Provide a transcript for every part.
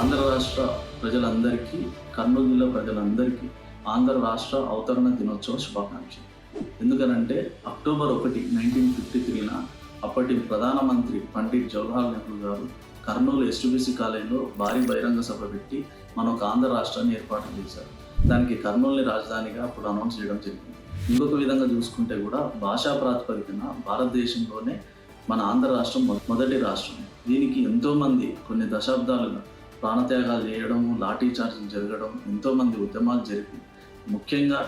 ఆంధ్ర రాష్ట్ర ప్రజలందరికీ కర్నూలు జిల్లా ప్రజలందరికీ ఆంధ్ర రాష్ట్ర అవతరణ దినోత్సవ శుభాకాంక్షలు. ఎందుకనంటే అక్టోబర్ ఒకటి నైన్టీన్ ఫిఫ్టీ త్రీన అప్పటి ప్రధానమంత్రి పండిట్ జవహర్లాల్ నెహ్రూ గారు కర్నూలు ఎస్టీబీసీ కాలేజీలో భారీ బహిరంగ సభ పెట్టి మన ఒక ఆంధ్ర రాష్ట్రాన్ని ఏర్పాటు చేశారు. దానికి కర్నూలుని రాజధానిగా అప్పుడు అనౌన్స్ చేయడం జరిగింది. ఇంకొక విధంగా చూసుకుంటే కూడా భాషా ప్రాతిపదికన భారతదేశంలోనే మన ఆంధ్ర రాష్ట్రం మొదటి రాష్ట్రం. దీనికి ఎంతోమంది కొన్ని దశాబ్దాలుగా ప్రాణత్యాగాలు చేయడము లాఠీ చార్జీలు జరగడం ఎంతోమంది ఉద్యమాలు జరిపి ముఖ్యంగా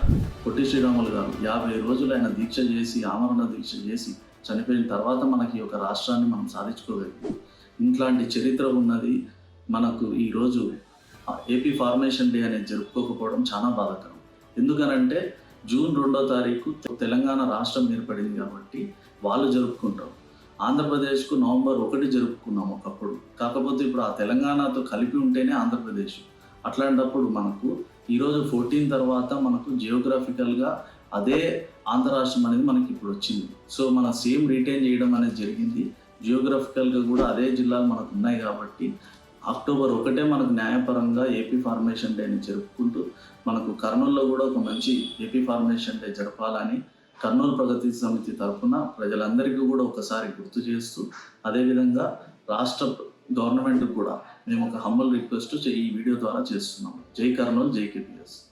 పొట్టి శ్రీరాములు గారు యాభై రోజులు ఆయన దీక్ష చేసి ఆమరణ దీక్ష చేసి చనిపోయిన తర్వాత మనకి ఒక రాష్ట్రాన్ని మనం సాధించుకోగలిగాం. ఇట్లాంటి చరిత్ర ఉన్నది మనకు ఈరోజు ఏపీ ఫార్మేషన్ డే అనేది జరుపుకోకపోవడం చాలా బాధాకరం. ఎందుకనంటే జూన్ రెండో తారీఖు తెలంగాణ రాష్ట్రం ఏర్పడింది కాబట్టి వాళ్ళు జరుపుకుంటారు. ఆంధ్రప్రదేశ్కు నవంబర్ ఒకటి జరుపుకున్నాం ఒకప్పుడు. కాకపోతే ఇప్పుడు ఆ తెలంగాణతో కలిపి ఉంటేనే ఆంధ్రప్రదేశ్. అట్లాంటప్పుడు మనకు ఈరోజు ఫోర్టీన్ తర్వాత మనకు జియోగ్రాఫికల్గా అదే ఆంధ్ర రాష్ట్రం అనేది మనకి ఇప్పుడు వచ్చింది. సో మన సేమ్ రీటైన్ చేయడం అనేది జరిగింది. జియోగ్రఫికల్గా కూడా అదే జిల్లాలు మనకు ఉన్నాయి కాబట్టి అక్టోబర్ ఒకటే మనకు న్యాయపరంగా ఏపీ ఫార్మేషన్ డేని జరుపుకుంటూ మనకు కర్నూలులో కూడా ఒక మంచి ఏపీ ఫార్మేషన్ డే జరపాలని కర్నూలు ప్రగతి సమితి తరఫున ప్రజలందరికీ కూడా ఒకసారి గుర్తు చేస్తూ అదేవిధంగా రాష్ట్ర గవర్నమెంట్ కూడా మేము ఒక హంబల్ రిక్వెస్ట్ ఈ వీడియో ద్వారా చేస్తున్నాం. జై కర్నూలు జై కేపీఎస్